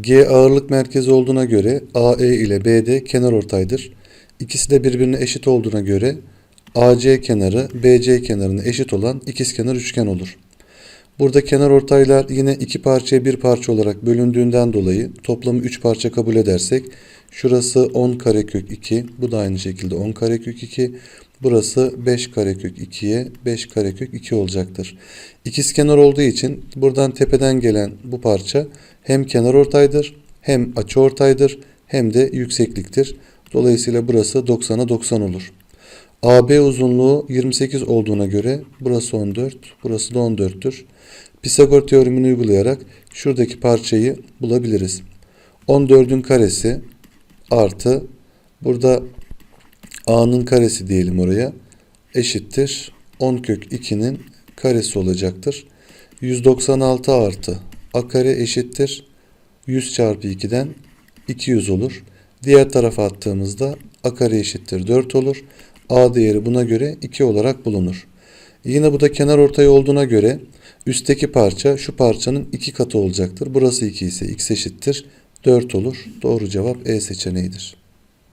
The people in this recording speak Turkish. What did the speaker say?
G ağırlık merkezi olduğuna göre AE ile BD kenar ortaydır. İkisi de birbirine eşit olduğuna göre AC kenarı BC kenarına eşit olan ikizkenar üçgen olur. Burada kenar ortaylar yine iki parçaya bir parça olarak bölündüğünden dolayı toplamı 3 parça kabul edersek şurası 10 karekök 2 bu da aynı şekilde 10 karekök 2 burası 5 karekök 2'ye 5 karekök 2 olacaktır. İkizkenar olduğu için buradan tepeden gelen bu parça hem kenar ortaydır hem açı ortaydır hem de yüksekliktir. Dolayısıyla burası 90'a 90 olur. AB uzunluğu 28 olduğuna göre burası 14, burası da 14'tür. Pisagor teoremini uygulayarak şuradaki parçayı bulabiliriz. 14'ün karesi artı burada A'nın karesi diyelim oraya eşittir. 10 kök 2'nin karesi olacaktır. 196 artı A kare eşittir. 100 çarpı 2'den 200 olur. Diğer tarafa attığımızda A kare eşittir 4 olur. A değeri buna göre 2 olarak bulunur. Yine bu da kenar ortay olduğuna göre üstteki parça şu parçanın 2 katı olacaktır. Burası 2 ise x eşittir 4 olur. Doğru cevap E seçeneğidir.